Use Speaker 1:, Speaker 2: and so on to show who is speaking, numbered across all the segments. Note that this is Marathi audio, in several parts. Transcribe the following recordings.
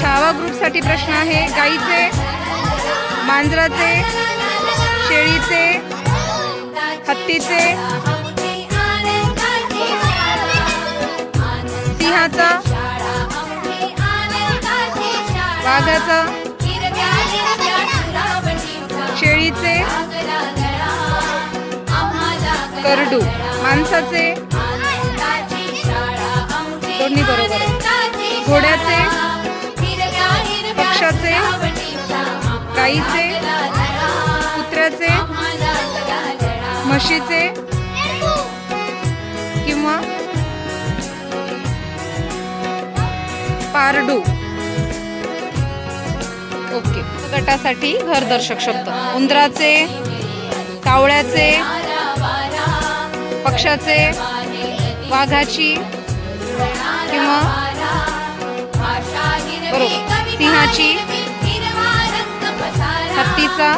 Speaker 1: छावा ग्रुपसाठी प्रश्न आहे. गाईचे मांजराचे शेळीचे हत्तीचे सिंहाचा वाघाचा शेळीचे करडू माणसाचे दोन्ही बरोबर घोड्याचे पक्षाचे गाईचे कुत्र्याचे म्हशीचे किंवा पारडू. ओके. गटासाठी घरदर्शक शब्द. उंदराचे कावळ्याचे पक्षाचे वाघाची किंवा बरोबर. सिंहाची हत्तीचा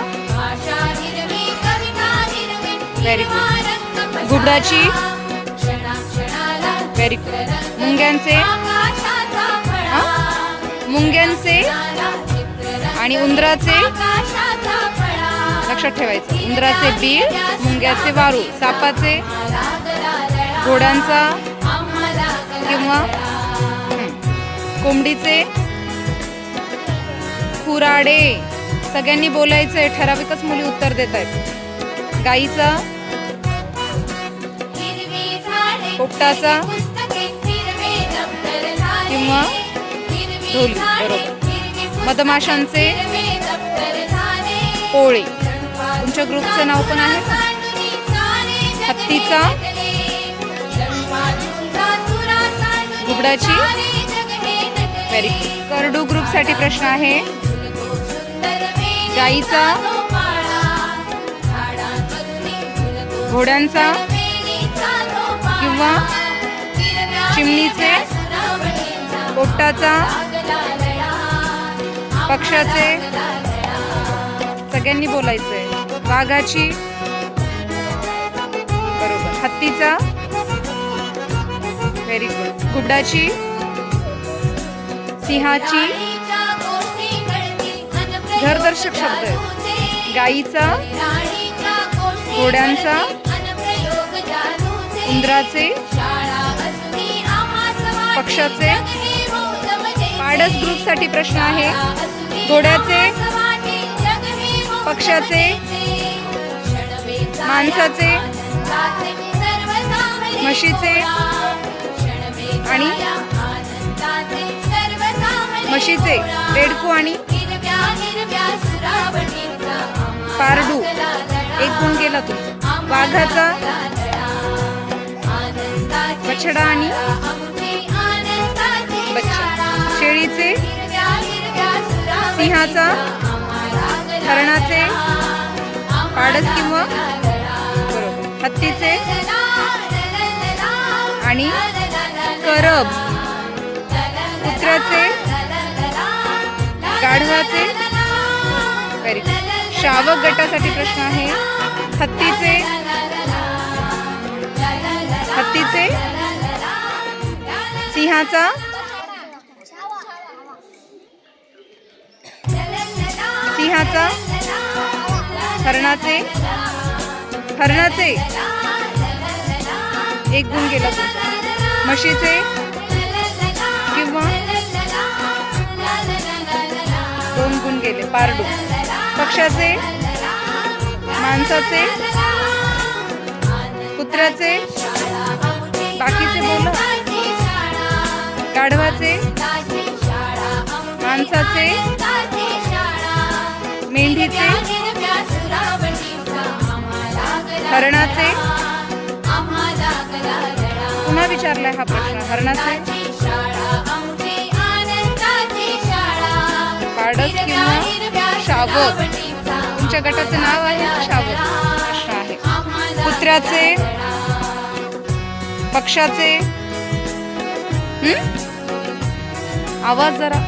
Speaker 1: व्हेरी गुड घुबडाची व्हेरी गुड मुंग्यांचे मुंग्यांचे आणि उंदराचे लक्षात ठेवायचं. उंदराचे बीळ मुंग्याचे वारू सापाचे घोड्यांचा किंवा कोंबडीचे कुराडे. सगळ्यांनी बोलायचंय ठराविकच मुली उत्तर देत आहेत. गाईचा. पोपटाचा. किंवा ढोली बरोबर. मधमाशांचे. पोळे. तुमच्या ग्रुपचं नाव पण आहे? हत्तीचा. घुबडाची व्हेरी करडू ग्रुपसाठी प्रश्न आहे. गाईचा घोड्यांचा किंवा चिमणीचे पोपटाचा पक्षाचे सगळ्यांनी बोलायचंय वाघाची बरोबर. हत्तीचा व्हेरी गुड घुबडाची सिंहाची घरदर्शक शब्द आहे. गाईचा घोड्यांचा उंदराचे पक्षाचे पाडस ग्रुपसाठी प्रश्न आहे. घोड्याचे पक्षाचे माणसाचे म्हशीचे आणि म्हशीचे बेडकू आणि पारडू एक गुण गेला तुमचा वाघाचा बछडा आणि शेळीचे सिंहाचा हरणाचे पाडस किंवा हत्तीचे आणि करब कुत्र्याचे गाढवाचे व्हेरी श्रावक गटासाठी प्रश्न आहे. हत्तीचे हत्तीचे? सिंहाचा? सिंहाचा? हरणाचे? हरणाचे? एक गुण गेला म्हशीचे? पक्षाचे माणसाचे कुत्र्याचे बाकीचे बोल. गाढवाचे माणसाचे मेंढीचे हरणाचे. पुन्हा विचारलाय हा प्रश्न हरणाचे. पाडस किंवा शावक. आमच्या गटाचं नाव आहे? शावक प्रश्न आहे. कुत्र्याचे? पक्षाचे आवाज जरा.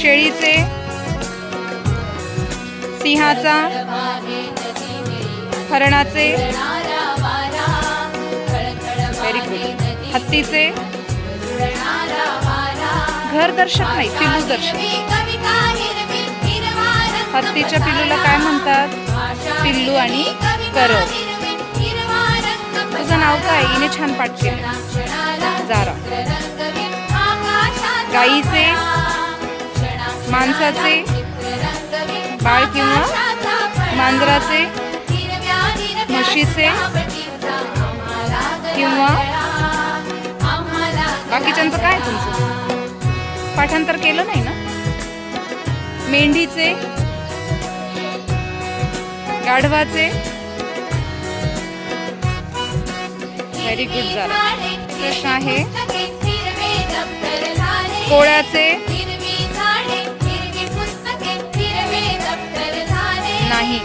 Speaker 1: शेळीचे? सिंहाचा? हरणाचे? व्हेरी गुड हत्तीचे? घर दर्शक नाही पिलू दर्शक हत्तीच्या पिल्लूला काय म्हणतात? पिल्लू आणि करव. तुझं नाव काय? हिने छान पाठ केलं. जारा. गाईचे माणसाचे बाळ किंवा मांजराचे म्हशीचे किंवा बाकीच्यांचं काय तुमचं? पाठांतर केलं नाही ना? मेंढीचे गाढवाचे. व्हेरी गुड झालं. प्रश्न आहे. कोळ्याचे. नाही.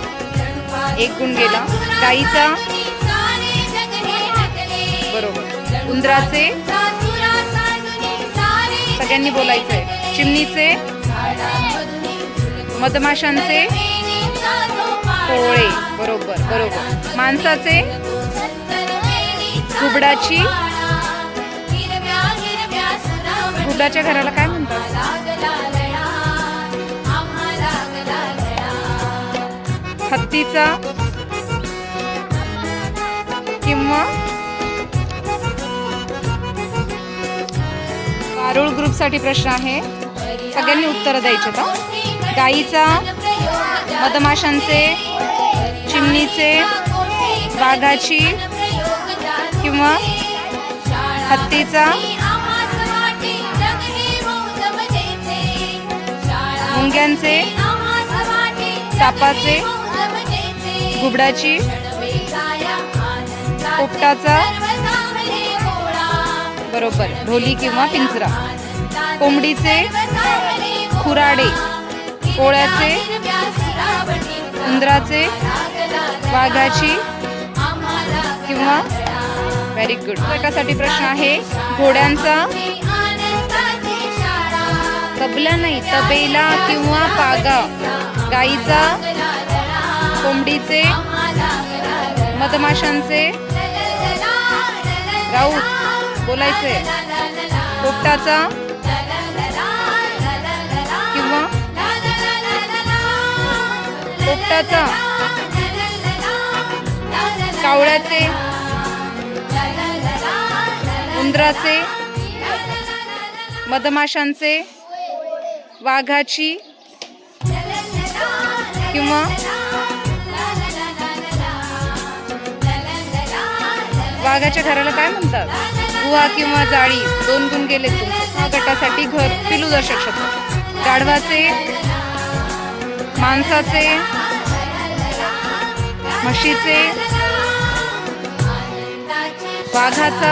Speaker 1: एक गुण गेला. गाईचा. बरोबर. उंदराचे. सगळ्यांनी बोलायचंय. चिमणीचे. मधमाशांचे. पोळे बरोबर बरोबर. माणसाचे घुबडाची घुबडाच्या घराला काय म्हणतात? हत्तीचा किंवा पारुळ ग्रुपसाठी प्रश्न आहे. सगळ्यांनी उत्तर द्यायचे का गाईचा मधमाशांचे चिमणीचे वाघाची किंवा हत्तीचा मुंग्यांचे सापाचे घुबडाची पोपटाचा बरोबर ढोली किंवा पिंजरा. कोंबडीचे खुराडे कोळ्याचे उंदराचे वाघाची किंवा व्हेरी गुड एकासाठी प्रश्न आहे? घोड्यांचा तबला नाही तबेला किंवा पागा. गाईचा कोंबडीचे मधमाशांचे राऊत बोलायचे. पोपटाचा किंवा पोपटाचा. कावळ्याचे उंदराचे मधमाशांचे वाघाची किंवा वाघाच्या घराला काय म्हणतात? गुहा किंवा जाळी दोन गुण गेले तुमचे. हा गटासाठी घर पिलू दर्शक शब्द. गाढवाचे माणसाचे म्हशीचे वाघाचा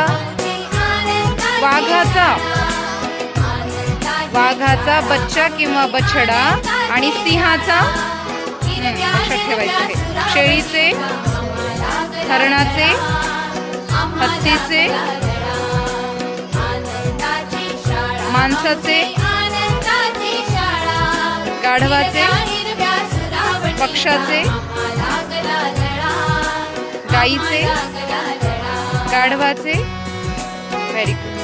Speaker 1: वाघाचा वाघाचा बच्चा किंवा बछडा आणि सिंहाचा हम्म, लक्षात ठेवायचं शेळीचे हरणाचे हत्तीचे माणसाचे गाढवाचे पक्षाचे गाईचे गाढवाचे. Very good